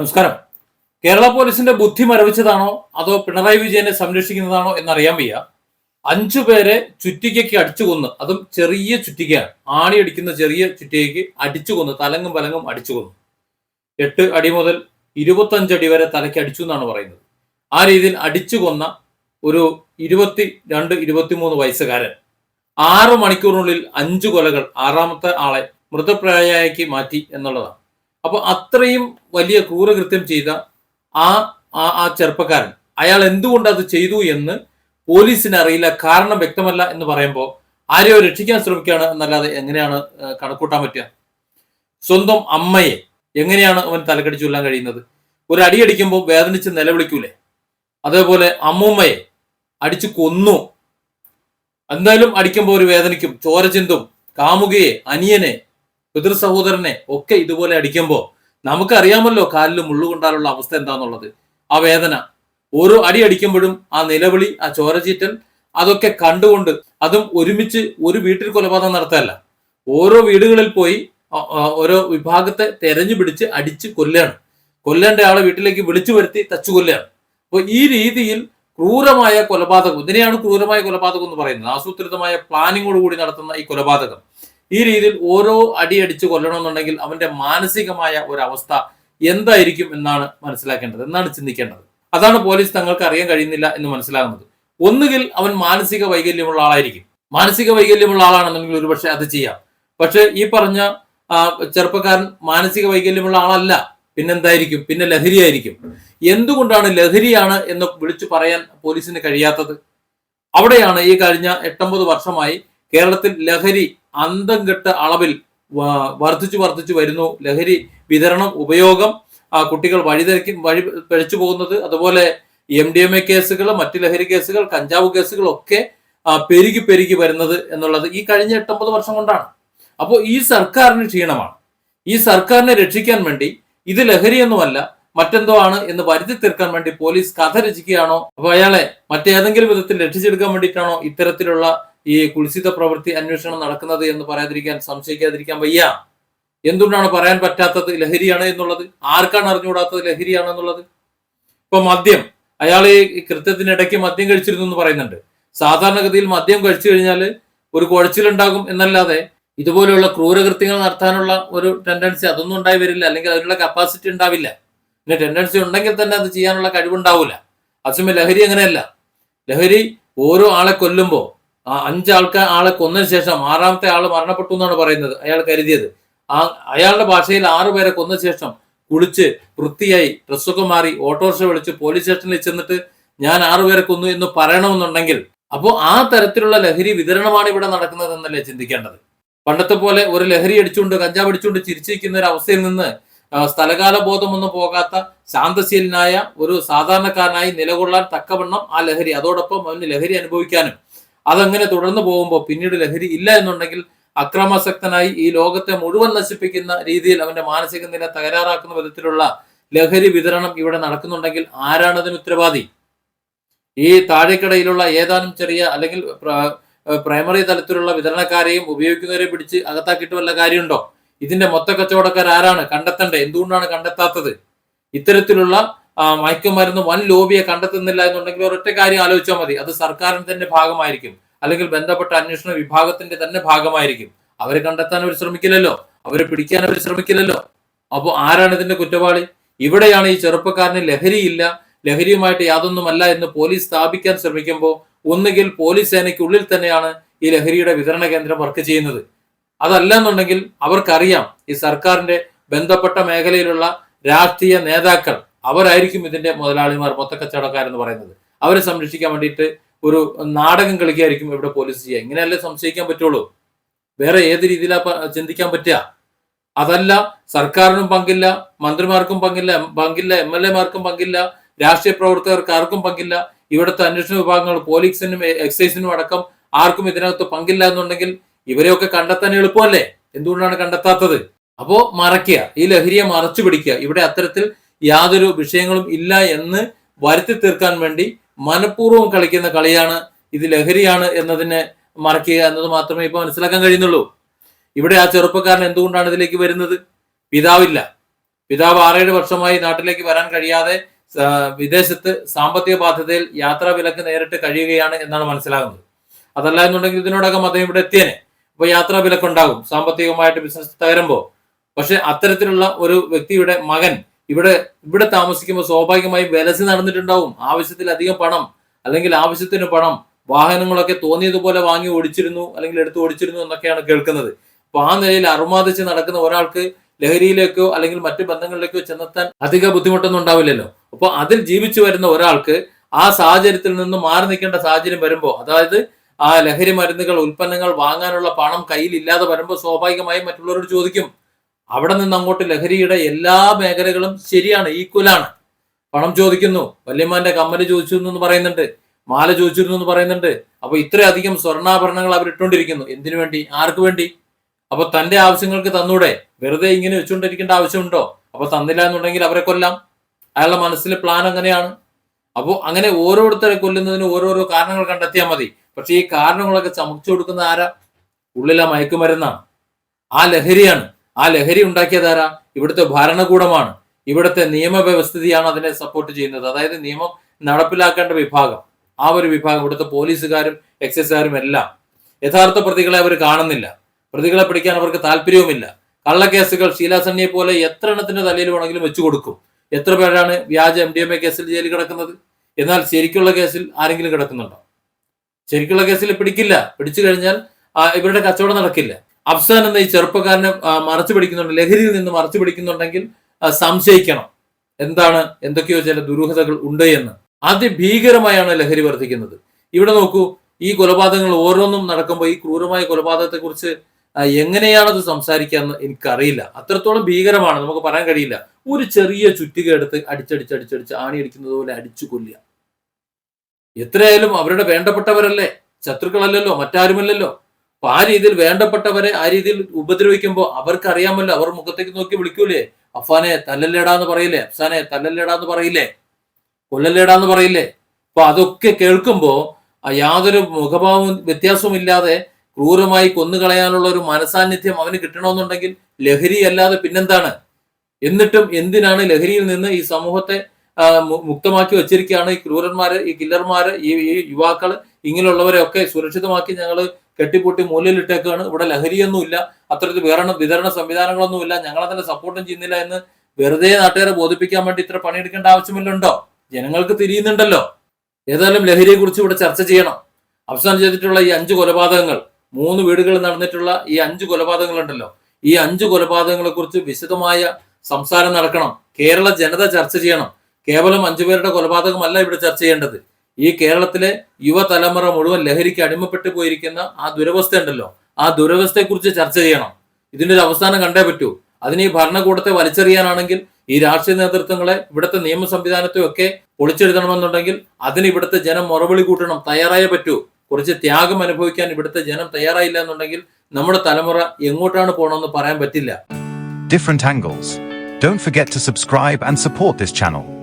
നമസ്കാരം. കേരള പോലീസിന്റെ ബുദ്ധി മരവിച്ചതാണോ അതോ പിണറായി വിജയനെ സംരക്ഷിക്കുന്നതാണോ എന്നറിയാൻ വയ്യ. അഞ്ചു പേരെ ചുറ്റികയ്ക്ക് അടിച്ചു കൊന്ന് അതും ചെറിയ ചുറ്റികയാണ്. ആണി അടിക്കുന്ന ചെറിയ ചുറ്റികയ്ക്ക് അടിച്ചു കൊന്ന് തലങ്ങും പലങ്ങും അടിച്ചു കൊന്നു. എട്ട് അടി മുതൽ ഇരുപത്തഞ്ച് അടി വരെ തലയ്ക്ക് അടിച്ചു എന്നാണ് പറയുന്നത്. ആ രീതിയിൽ അടിച്ചു കൊന്ന ഒരു ഇരുപത്തി രണ്ട് ഇരുപത്തിമൂന്ന് വയസ്സുകാരൻ ആറ് മണിക്കൂറിനുള്ളിൽ അഞ്ചു കൊലകൾ ആറാമത്തെ ആളെ മൃതപ്രായയ്ക്ക് മാറ്റി എന്നുള്ളതാണ്. അപ്പൊ അത്രയും വലിയ ക്രൂരകൃത്യം ചെയ്ത ആ ആ ചെറുപ്പക്കാരൻ. അയാൾ എന്തുകൊണ്ട് അത് ചെയ്തു എന്ന് പോലീസിന് അറിയില്ല. കാരണം വ്യക്തമല്ല എന്ന് പറയുമ്പോൾ ആരെയോ രക്ഷിക്കാൻ ശ്രമിക്കുകയാണ് എന്നല്ലാതെ എങ്ങനെയാണ് കണക്കൂട്ടാൻ പറ്റുക? സ്വന്തം അമ്മയെ എങ്ങനെയാണ് അവൻ തലക്കടിച്ചു കൊല്ലാൻ കഴിയുന്നത്? ഒരു അടി അടിക്കുമ്പോൾ വേദനിച്ച് നിലവിളിക്കൂലേ? അതേപോലെ അമ്മൂമ്മയെ അടിച്ചു കൊന്നു. എന്തായാലും അടിക്കുമ്പോൾ ഒരു വേദനിക്കും. ചോരചിന്തും കാമുകയെ അനിയനെ പിതൃ സഹോദരനെ ഒക്കെ ഇതുപോലെ അടിക്കുമ്പോൾ നമുക്കറിയാമല്ലോ കാലിൽ മുള്ളുകൊണ്ടാലുള്ള അവസ്ഥ എന്താന്നുള്ളത്. ആ വേദന. ഓരോ അടി അടിക്കുമ്പോഴും ആ നിലവിളി ആ ചോരചീറ്റൽ അതൊക്കെ കണ്ടുകൊണ്ട് അതും ഒരുമിച്ച് ഒരു വീട്ടിൽ കൊലപാതകം നടത്തല്ല. ഓരോ വീടുകളിൽ പോയി ഓരോ വിഭാഗത്തെ തെരഞ്ഞു പിടിച്ച് അടിച്ച് കൊല്ലാണ്. കൊല്ലേണ്ട ആളെ വീട്ടിലേക്ക് വിളിച്ചു വരുത്തി തച്ചു കൊല്ലാണ്. അപ്പോൾ ഈ രീതിയിൽ ക്രൂരമായ കൊലപാതകം ഇതിനെയാണ് ക്രൂരമായ കൊലപാതകം എന്ന് പറയുന്നത്. ആസൂത്രിതമായ പ്ലാനിങ്ങോടുകൂടി നടത്തുന്ന ഈ കൊലപാതകം. ഈ രീതിയിൽ ഓരോ അടി അടിച്ച് കൊല്ലണമെന്നുണ്ടെങ്കിൽ അവന്റെ മാനസികമായ ഒരു അവസ്ഥ എന്തായിരിക്കും എന്നാണ് മനസ്സിലാക്കേണ്ടത് എന്നാണ് ചിന്തിക്കേണ്ടത്. അതാണ് പോലീസ് തങ്ങൾക്ക് അറിയാൻ കഴിയുന്നില്ല എന്ന് മനസ്സിലാകുന്നത്. ഒന്നുകിൽ അവൻ മാനസിക വൈകല്യമുള്ള ആളായിരിക്കും. മാനസിക വൈകല്യമുള്ള ആളാണെന്നുണ്ടെങ്കിൽ ഒരുപക്ഷെ അത് ചെയ്യാം. പക്ഷെ ഈ പറഞ്ഞ ചെറുപ്പക്കാരൻ മാനസിക വൈകല്യമുള്ള ആളല്ല പിന്നെന്തായിരിക്കും? പിന്നെ ലഹരിയായിരിക്കും. എന്തുകൊണ്ടാണ് ലഹരിയാണ് എന്ന് വിളിച്ചു പറയാൻ പോലീസിന് കഴിയാത്തത്? അവിടെയാണ് ഈ കഴിഞ്ഞ എട്ടൊമ്പത് വർഷമായി കേരളത്തിൽ ലഹരി അന്തം കെട്ട അളവിൽ വർദ്ധിച്ചു വർദ്ധിച്ചു വരുന്നു. ലഹരി വിതരണം ഉപയോഗം കുട്ടികൾ വഴിതിരക്കി വഴി പഴിച്ചു പോകുന്നത് അതുപോലെ എം ഡി എം എ കേസുകൾ മറ്റ് ലഹരി കേസുകൾ കഞ്ചാവ് കേസുകൾ ഒക്കെ പെരുകി പെരുകി വരുന്നത് എന്നുള്ളത് ഈ കഴിഞ്ഞ എട്ടൊമ്പത് വർഷം കൊണ്ടാണ്. അപ്പോൾ ഈ സർക്കാരിന് ക്ഷീണമാണ്. ഈ സർക്കാരിനെ രക്ഷിക്കാൻ വേണ്ടി ഇത് ലഹരിയൊന്നുമല്ല മറ്റെന്തോ ആണ് എന്ന് വരുത്തി തീർക്കാൻ വേണ്ടി പോലീസ് കഥ രചിക്കുകയാണോ? അപ്പൊ അയാളെ മറ്റേതെങ്കിലും വിധത്തിൽ രക്ഷിച്ചെടുക്കാൻ വേണ്ടിയിട്ടാണോ ഇത്തരത്തിലുള്ള ഈ കുൽസിത പ്രവൃത്തി അന്വേഷണം നടക്കുന്നത് എന്ന് പറയാതിരിക്കാൻ സംശയിക്കാതിരിക്കാൻ വയ്യ. എന്തുകൊണ്ടാണ് പറയാൻ പറ്റാത്തത് ലഹരിയാണ് എന്നുള്ളത്? ആർക്കാണ് അറിഞ്ഞുകൂടാത്തത് ലഹരിയാണ് എന്നുള്ളത്? ഇപ്പൊ മദ്യം അയാൾ ഈ കൃത്യത്തിനിടയ്ക്ക് മദ്യം കഴിച്ചിരുന്നു എന്ന് പറയുന്നുണ്ട്. സാധാരണഗതിയിൽ മദ്യം കഴിച്ചു കഴിഞ്ഞാൽ ഒരു കുഴച്ചിലുണ്ടാകും എന്നല്ലാതെ ഇതുപോലെയുള്ള ക്രൂരകൃത്യങ്ങൾ നടത്താനുള്ള ഒരു ടെൻഡൻസി അതൊന്നും ഉണ്ടായി വരില്ല. അല്ലെങ്കിൽ അതിനുള്ള കപ്പാസിറ്റി ഉണ്ടാവില്ല. പിന്നെ ടെൻഡൻസി ഉണ്ടെങ്കിൽ തന്നെ അത് ചെയ്യാനുള്ള കഴിവുണ്ടാവില്ല അതേസമയം ലഹരി അങ്ങനെയല്ല. ലഹരി ഓരോ ആളെ കൊല്ലുമ്പോൾ ആ അഞ്ചാൾക്കാർ ആളെ കൊന്നതിന് ശേഷം ആറാമത്തെ ആൾ മരണപ്പെട്ടു എന്നാണ് പറയുന്നത്. അയാൾ കരുതിയത്. ആ അയാളുടെ ഭാഷയിൽ ആറു പേരെ കൊന്ന ശേഷം കുളിച്ച് വൃത്തിയായി ഡ്രസ്സൊക്കെ മാറി ഓട്ടോറിക്ഷ വിളിച്ച് പോലീസ് സ്റ്റേഷനിൽ ചെന്നിട്ട് ഞാൻ ആറുപേരെ കൊന്നു എന്ന് പറയണമെന്നുണ്ടെങ്കിൽ അപ്പോൾ ആ തരത്തിലുള്ള ലഹരി വിതരണമാണ് ഇവിടെ നടക്കുന്നത് എന്നല്ലേ ചിന്തിക്കേണ്ടത്? പണ്ടത്തെ പോലെ ഒരു ലഹരി അടിച്ചുകൊണ്ട് കഞ്ചാവ് അടിച്ചുകൊണ്ട് ചിരിച്ചിരിക്കുന്ന ഒരു അവസ്ഥയിൽ നിന്ന് സ്ഥലകാല ബോധമൊന്നും പോകാത്ത ശാന്തശീലനായ ഒരു സാധാരണക്കാരനായി നിലകൊള്ളാൻ തക്കവണ്ണം ആ ലഹരി അതോടൊപ്പം അവന് ലഹരി അനുഭവിക്കാനും അതങ്ങനെ തുടർന്നു പോകുമ്പോൾ പിന്നീട് ലഹരി ഇല്ല എന്നുണ്ടെങ്കിൽ അക്രമാസക്തനായി ഈ ലോകത്തെ മുഴുവൻ നശിപ്പിക്കുന്ന രീതിയിൽ അവന്റെ മാനസിക നില തകരാറാക്കുന്ന വിധത്തിലുള്ള ലഹരി വിതരണം ഇവിടെ നടക്കുന്നുണ്ടെങ്കിൽ ആരാണതിന് ഉത്തരവാദി? ഈ താഴേക്കടയിലുള്ള ഏതാനും ചെറിയ അല്ലെങ്കിൽ പ്രൈമറി തലത്തിലുള്ള വിതരണക്കാരെയും ഉപയോഗിക്കുന്നവരെ പിടിച്ച് അകത്താക്കിയിട്ട് വല്ല കാര്യമുണ്ടോ? ഇതിന്റെ മൊത്ത കച്ചവടക്കാർ ആരാണ് കണ്ടെത്തണ്ടേ. എന്തുകൊണ്ടാണ് കണ്ടെത്താത്തത്? ഇത്തരത്തിലുള്ള മയക്കുമരുന്ന് വൻ ലോബിയെ കണ്ടെത്തുന്നില്ല എന്നുണ്ടെങ്കിൽ ഒരൊറ്റ കാര്യം ആലോചിച്ചാൽ മതി. അത് സർക്കാരിന്റെ തന്നെ ഭാഗമായിരിക്കും. അല്ലെങ്കിൽ ബന്ധപ്പെട്ട അന്വേഷണ വിഭാഗത്തിന്റെ തന്നെ ഭാഗമായിരിക്കും. അവരെ കണ്ടെത്താൻ അവർ ശ്രമിക്കില്ലല്ലോ. അവരെ പിടിക്കാൻ അവർ ശ്രമിക്കില്ലല്ലോ. അപ്പോൾ ആരാണ് ഇതിന്റെ കുറ്റവാളി? ഇവിടെയാണ് ഈ ചെറുപ്പക്കാരന് ലഹരിയില്ല ലഹരിയുമായിട്ട് യാതൊന്നുമല്ല എന്ന് പോലീസ് സ്ഥാപിക്കാൻ ശ്രമിക്കുമ്പോൾ ഒന്നുകിൽ പോലീസ് സേനയ്ക്കുള്ളിൽ തന്നെയാണ് ഈ ലഹരിയുടെ വിതരണ കേന്ദ്രം വർക്ക് ചെയ്യുന്നത്. അതല്ല എന്നുണ്ടെങ്കിൽ അവർക്കറിയാം ഈ സർക്കാരിന്റെ ബന്ധപ്പെട്ട മേഖലയിലുള്ള രാഷ്ട്രീയ നേതാക്കൾ അവരായിരിക്കും ഇതിന്റെ മുതലാളിമാർ മൊത്തക്കച്ചവടക്കാരെന്ന് പറയുന്നത്. അവരെ സംരക്ഷിക്കാൻ വേണ്ടിയിട്ട് ഒരു നാടകം കളിക്കായിരിക്കും ഇവിടെ പോലീസ് ചെയ്യുക. ഇങ്ങനെയല്ലേ സംശയിക്കാൻ പറ്റുള്ളൂ? വേറെ ഏത് രീതിയിലാ ചിന്തിക്കാൻ പറ്റുക? അതല്ല സർക്കാരിനും പങ്കില്ല മന്ത്രിമാർക്കും പങ്കില്ല പങ്കില്ല എം എൽ എമാർക്കും പങ്കില്ല രാഷ്ട്രീയ പ്രവർത്തകർക്ക് ആർക്കും പങ്കില്ല. ഇവിടുത്തെ അന്വേഷണ വിഭാഗങ്ങൾ പോലീസിനും എക്സൈസിനും അടക്കം ആർക്കും ഇതിനകത്ത് പങ്കില്ല എന്നുണ്ടെങ്കിൽ ഇവരെയൊക്കെ കണ്ടെത്താൻ എളുപ്പമല്ലേ? എന്തുകൊണ്ടാണ് കണ്ടെത്താത്തത്? അപ്പോ മറയ്ക്കുക. ഈ ലഹരിയെ മറച്ചു പിടിക്കുക. ഇവിടെ അത്തരത്തിൽ യാതൊരു വിഷയങ്ങളും ഇല്ല എന്ന് വരുത്തി തീർക്കാൻ വേണ്ടി മനഃപൂർവം കളിക്കുന്ന കളിയാണ് ഇത് ലഹരിയാണ് എന്നതിനെ മറക്കുക എന്നത് മാത്രമേ ഇപ്പൊ മനസ്സിലാക്കാൻ കഴിയുന്നുള്ളൂ. ഇവിടെ ആ ചെറുപ്പക്കാരൻ എന്തുകൊണ്ടാണ് ഇതിലേക്ക് വരുന്നത്? പിതാവില്ല. പിതാവ് ആറേഴ് വർഷമായി നാട്ടിലേക്ക് വരാൻ കഴിയാതെ വിദേശത്ത് സാമ്പത്തിക ബാധ്യതയിൽ യാത്രാ വിലക്ക് നേരിട്ട് കഴിയുകയാണ് എന്നാണ് മനസ്സിലാകുന്നത്. അതല്ല എന്നുണ്ടെങ്കിൽ ഇതിനോടകം അദ്ദേഹം ഇവിടെ എത്തിയേനെ. അപ്പൊ യാത്രാ വിലക്കുണ്ടാകും. സാമ്പത്തികമായിട്ട് ബിസിനസ് തകരുമ്പോ. പക്ഷെ അത്തരത്തിലുള്ള ഒരു വ്യക്തിയുടെ മകൻ ഇവിടെ ഇവിടെ താമസിക്കുമ്പോൾ സ്വാഭാവികമായും വിലസി നടന്നിട്ടുണ്ടാവും. ആവശ്യത്തിലധികം പണം അല്ലെങ്കിൽ ആവശ്യത്തിന് പണം വാഹനങ്ങളൊക്കെ തോന്നിയതുപോലെ വാങ്ങി ഓടിച്ചിരുന്നു അല്ലെങ്കിൽ എടുത്ത് ഓടിച്ചിരുന്നു എന്നൊക്കെയാണ് കേൾക്കുന്നത്. അപ്പൊ ആ നിലയിൽ അറുമാദിച്ച് നടക്കുന്ന ഒരാൾക്ക് ലഹരിയിലേക്കോ അല്ലെങ്കിൽ മറ്റു ബന്ധങ്ങളിലേക്കോ ചെന്നെത്താൻ അധിക ബുദ്ധിമുട്ടൊന്നും ഉണ്ടാവില്ലല്ലോ. അപ്പൊ അതിൽ ജീവിച്ചു വരുന്ന ഒരാൾക്ക് ആ സാഹചര്യത്തിൽ നിന്ന് മാറി നിൽക്കേണ്ട സാഹചര്യം വരുമ്പോൾ അതായത് ആ ലഹരി മരുന്നുകൾ ഉൽപ്പന്നങ്ങൾ വാങ്ങാനുള്ള പണം കയ്യിൽ ഇല്ലാതെ വരുമ്പോൾ സ്വാഭാവികമായും മറ്റുള്ളവരോട് ചോദിക്കും അവിടെ നിന്ന് അങ്ങോട്ട് ലഹരിയുടെ എല്ലാ മേഖലകളും ശരിയാണ് ഈക്വലാണ് പണം ചോദിക്കുന്നു വല്യമാന്റെ കമ്മൽ ചോദിച്ചു എന്ന് പറയുന്നുണ്ട് മാല ചോദിച്ചിരുന്നു എന്ന് പറയുന്നുണ്ട്. അപ്പൊ ഇത്രയധികം സ്വർണാഭരണങ്ങൾ അവർ ഇട്ടുകൊണ്ടിരിക്കുന്നു. എന്തിനു വേണ്ടി? ആർക്ക് വേണ്ടി? അപ്പൊ തന്റെ ആവശ്യങ്ങൾക്ക് തന്നൂടെ. വെറുതെ ഇങ്ങനെ വെച്ചുകൊണ്ടിരിക്കേണ്ട ആവശ്യമുണ്ടോ? അപ്പൊ തന്നില്ല എന്നുണ്ടെങ്കിൽ അവരെ കൊല്ലാം. അയാളുടെ മനസ്സിലെ പ്ലാൻ അങ്ങനെയാണ്. അപ്പോൾ അങ്ങനെ ഓരോരുത്തരെ കൊല്ലുന്നതിന് ഓരോരോ കാരണങ്ങൾ കണ്ടെത്തിയാൽ മതി. പക്ഷെ ഈ കാരണങ്ങളൊക്കെ ചമച്ചു കൊടുക്കുന്ന ആരാ? ഉള്ളിലെ മയക്കുമരുന്നാണ്. ആ ലഹരിയാണ്. ആ ലഹരി ഉണ്ടാക്കിയത് ആരാ? ഇവിടുത്തെ ഭരണകൂടമാണ്. ഇവിടുത്തെ നിയമവ്യവസ്ഥിതിയാണ് അതിനെ സപ്പോർട്ട് ചെയ്യുന്നത്. അതായത് നിയമം നടപ്പിലാക്കേണ്ട വിഭാഗം. ആ ഒരു വിഭാഗം ഇവിടുത്തെ പോലീസുകാരും എക്സൈസുകാരും എല്ലാം. യഥാർത്ഥ പ്രതികളെ അവർ കാണുന്നില്ല. പ്രതികളെ പിടിക്കാൻ അവർക്ക് താല്പര്യവുമില്ല. കള്ളക്കേസുകൾ ഷീലാസണ്ണിയെ പോലെ എത്ര എണ്ണത്തിന്റെ തലയിൽ വേണമെങ്കിലും വെച്ചു കൊടുക്കും. എത്ര പേരാണ് വ്യാജ എം ഡി എം എ കേസിൽ ജയിലിൽ കിടക്കുന്നത്? എന്നാൽ ശരിക്കുള്ള കേസിൽ ആരെങ്കിലും കിടക്കുന്നുണ്ടോ? ശരിക്കുള്ള കേസിൽ പിടിക്കില്ല. പിടിച്ചു കഴിഞ്ഞാൽ ഇവരുടെ കച്ചവടം നടക്കില്ല. അഫ്സാൻ എന്ന ഈ ചെറുപ്പക്കാരനെ മറച്ചു പിടിക്കുന്നുണ്ട് ലഹരിയിൽ നിന്ന് മറച്ചു പിടിക്കുന്നുണ്ടെങ്കിൽ സംശയിക്കണം. എന്താണ് എന്തൊക്കെയോ ചില ദുരൂഹതകൾ ഉണ്ട് എന്ന്. അതിഭീകരമായാണ് ലഹരി വർദ്ധിക്കുന്നത്. ഇവിടെ നോക്കൂ ഈ കൊലപാതകങ്ങൾ ഓരോന്നും നടക്കുമ്പോൾ ഈ ക്രൂരമായ കൊലപാതകത്തെ കുറിച്ച് എങ്ങനെയാണത് സംസാരിക്കാന്ന് എനിക്കറിയില്ല. അത്രത്തോളം ഭീകരമാണ് നമുക്ക് പറയാൻ കഴിയില്ല. ഒരു ചെറിയ ചുറ്റിക എടുത്ത് അടിച്ചടിച്ച് അടിച്ചടിച്ച് ആണി അടിക്കുന്നത് പോലെ അടിച്ചു കൊല്ലുക. എത്രയായാലും അവരുടെ വേണ്ടപ്പെട്ടവരല്ലേ? ശത്രുക്കളല്ലല്ലോ മറ്റാരുമല്ലല്ലോ? അപ്പൊ ആ രീതിയിൽ വേണ്ടപ്പെട്ടവരെ ആ രീതിയിൽ ഉപദ്രവിക്കുമ്പോൾ അവർക്ക് അറിയാമല്ലോ അവർ മുഖത്തേക്ക് നോക്കി വിളിക്കൂലേ? അഫാനെ തല്ലല്ലേടാന്ന് പറയില്ലേ? അഫ്സാനെ തല്ലല്ലേടാന്ന് പറയില്ലേ? കൊല്ലല്ലേടാന്ന് പറയില്ലേ? അപ്പൊ അതൊക്കെ കേൾക്കുമ്പോ ആ യാതൊരു മുഖഭാവവും വ്യത്യാസവും ഇല്ലാതെ ക്രൂരമായി കൊന്നുകളയാനുള്ള ഒരു മനസാന്നിധ്യം അവന് കിട്ടണമെന്നുണ്ടെങ്കിൽ ലഹരി അല്ലാതെ പിന്നെന്താണ്? എന്നിട്ടും എന്തിനാണ് ലഹരിയിൽ നിന്ന് ഈ സമൂഹത്തെ മുക്തമാക്കി വെച്ചിരിക്കുകയാണ് ഈ ക്രൂരന്മാര് ഈ കില്ലർമാര് ഈ യുവാക്കൾ ഇങ്ങനെയുള്ളവരെ ഒക്കെ സുരക്ഷിതമാക്കി ഞങ്ങൾ കെട്ടിപ്പൂട്ടി മൂലയിലിട്ടേക്കാണ്. ഇവിടെ ലഹരിയൊന്നുമില്ല. അത്തരത്തിൽ വിതരണ വിതരണ സംവിധാനങ്ങളൊന്നുമില്ല. ഞങ്ങളെ തന്നെ സപ്പോർട്ടും ചെയ്യുന്നില്ല എന്ന് വെറുതെ നാട്ടുകാരെ ബോധിപ്പിക്കാൻ വേണ്ടി ഇത്ര പണിയെടുക്കേണ്ട ആവശ്യമില്ലുണ്ടോ ജനങ്ങൾക്ക് തിരിയുന്നുണ്ടല്ലോ. ഏതായാലും ലഹരിയെ കുറിച്ച് ഇവിടെ ചർച്ച ചെയ്യണം. അവസാനം ചെയ്തിട്ടുള്ള ഈ അഞ്ച് കൊലപാതകങ്ങൾ മൂന്ന് വീടുകളിൽ നടന്നിട്ടുള്ള ഈ അഞ്ച് കൊലപാതകങ്ങൾ ഉണ്ടല്ലോ ഈ അഞ്ച് കൊലപാതകങ്ങളെ കുറിച്ച് വിശദമായ സംസാരം നടക്കണം. കേരള ജനത ചർച്ച ചെയ്യണം. കേവലം അഞ്ചുപേരുടെ കൊലപാതകമല്ല ഇവിടെ ചർച്ച ചെയ്യേണ്ടത്. ഈ കേരളത്തിലെ യുവതലമുറ മുഴുവൻ ലഹരിക്ക് അടിമപ്പെട്ടു പോയിരിക്കുന്ന ആ ദുരവസ്ഥ ഉണ്ടല്ലോ. ആ ദുരവസ്ഥയെക്കുറിച്ച് ചർച്ച ചെയ്യണം. ഇതിന്റെ ഒരു അവസാനം കണ്ടേ പറ്റൂ. അതിന് ഈ ഭരണകൂടത്തെ വലിച്ചെറിയാനാണെങ്കിൽ ഈ രാഷ്ട്രീയ നേതൃത്വങ്ങളെ ഇവിടുത്തെ നിയമ സംവിധാനത്തെ ഒക്കെ പൊളിച്ചെഴുതണമെന്നുണ്ടെങ്കിൽ അതിന് ഇവിടുത്തെ ജനം മുറവിളി കൂട്ടണം. തയ്യാറായേ പറ്റൂ. കുറച്ച് ത്യാഗം അനുഭവിക്കാൻ ഇവിടുത്തെ ജനം തയ്യാറായില്ല എന്നുണ്ടെങ്കിൽ നമ്മുടെ തലമുറ എങ്ങോട്ടാണ് പോകണമെന്ന് പറയാൻ പറ്റില്ല. Different angles. Don't forget to subscribe and support this channel.